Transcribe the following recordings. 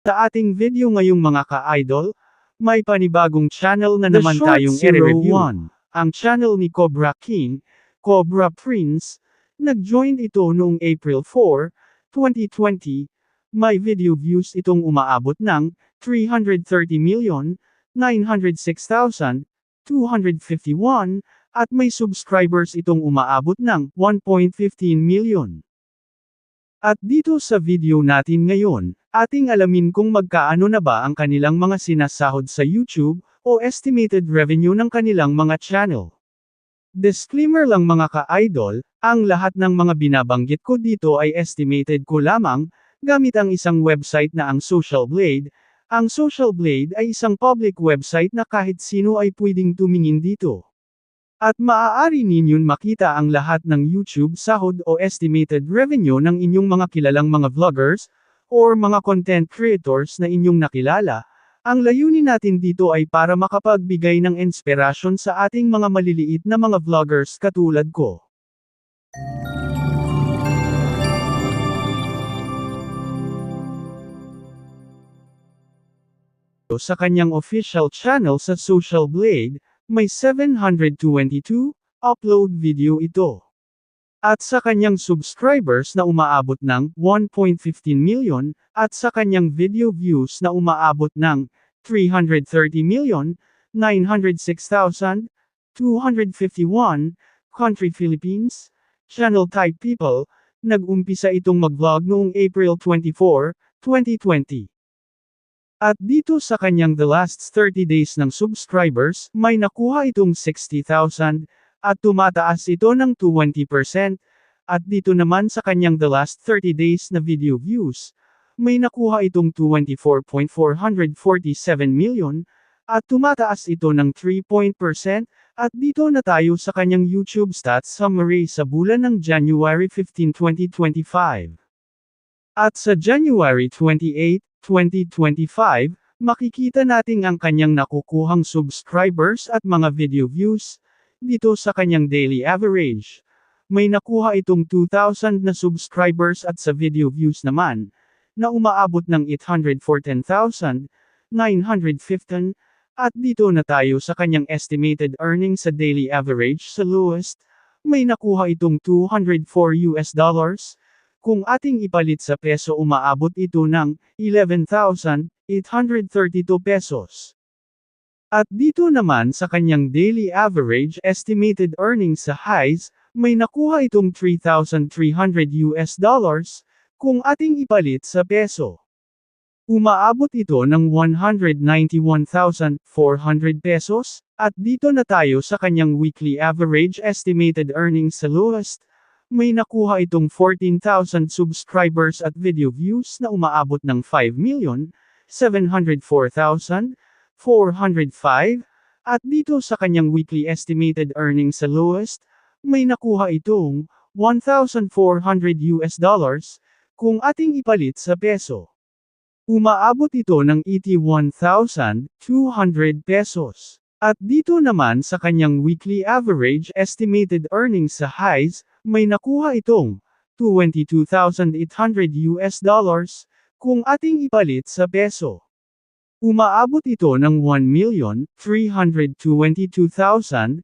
Sa ating video ngayong mga ka-idol, may panibagong channel na The naman tayong i-review. Ang channel ni Cobra King, Cobra Prince, nag-join ito noong April 4, 2020. May video views itong umaabot ng 330,906,251 at may subscribers itong umaabot ng 1.15 million. At dito sa video natin ngayon, ating alamin kung magkaano na ba ang kanilang mga sinasahod sa YouTube, o estimated revenue ng kanilang mga channel. Disclaimer lang mga ka-idol, ang lahat ng mga binabanggit ko dito ay estimated ko lamang, gamit ang isang website na ang Social Blade. Ang Social Blade ay isang public website na kahit sino ay pwedeng tumingin dito. At maaari ninyong makita ang lahat ng YouTube sahod o estimated revenue ng inyong mga kilalang mga vloggers, or mga content creators na inyong nakilala. Ang layunin natin dito ay para makapagbigay ng inspirasyon sa ating mga maliliit na mga vloggers katulad ko. Sa kanyang official channel sa Social Blade, may 722 upload video ito. At sa kanyang subscribers na umaabot ng 1.15 million, at sa kanyang video views na umaabot ng 330 million, 906,251, country Philippines, channel type people, nag-umpisa itong mag-vlog noong April 24, 2020. At dito sa kanyang the last 30 days ng subscribers, may nakuha itong 60,000, at tumataas ito ng 20%, at dito naman sa kanyang the last 30 days na video views, may nakuha itong 24.447 million, at tumataas ito ng 3 percent, at dito na tayo sa kanyang YouTube stats summary sa bulan ng January 15, 2025. At sa January 28, 2025, makikita natin ang kanyang nakukuhang subscribers at mga video views, dito sa kanyang daily average. May nakuha itong 2,000 na subscribers at sa video views naman, na umaabot ng 814,915, at dito na tayo sa kanyang estimated earnings sa daily average sa lowest, may nakuha itong 204 US dollars, kung ating ipalit sa peso umaabot ito ng 11,832 pesos. At dito naman sa kanyang daily average estimated earnings sa highs, may nakuha itong 3,300 US dollars, kung ating ipalit sa peso. Umaabot ito ng 191,400 pesos, at dito na tayo sa kanyang weekly average estimated earnings sa lowest, may nakuha itong 14,000 subscribers at video views na umaabot ng 5,704,405, at dito sa kanyang weekly estimated earnings sa lowest, may nakuha itong 1,400 US dollars, kung ating ipalit sa peso. Umaabot ito ng 81,200 pesos. At dito naman sa kanyang weekly average estimated earnings sa highs, may nakuha itong 22,800 US dollars, kung ating ipalit sa peso. Umaabot ito ng 1,322,400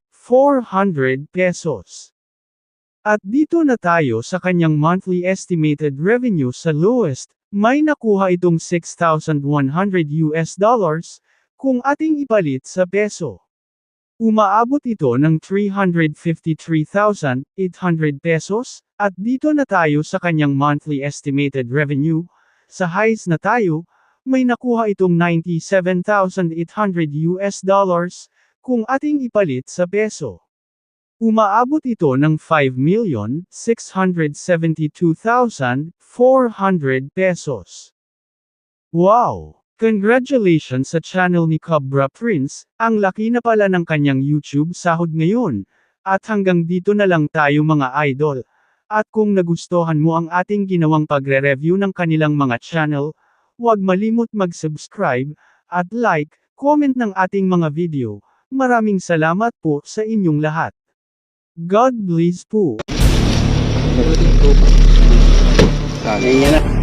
pesos. At dito na tayo sa kanyang monthly estimated revenue sa lowest, may nakuha itong 6,100 US dollars, kung ating ipalit sa peso. Umaabot ito ng 353,800 pesos, at dito na tayo sa kanyang monthly estimated revenue. Sa highs na tayo, may nakuha itong 97,800 US dollars, kung ating ipalit sa peso. Umaabot ito ng 5,672,400 pesos. Wow! Congratulations sa channel ni Cobra Prince, ang laki na pala ng kanyang YouTube sahod ngayon. At hanggang dito na lang tayo mga idol. At kung nagustuhan mo ang ating ginawang pagre-review ng kanilang mga channel, huwag malimot mag-subscribe, at like, comment ng ating mga video. Maraming salamat po sa inyong lahat. God bless po. Ganyan na.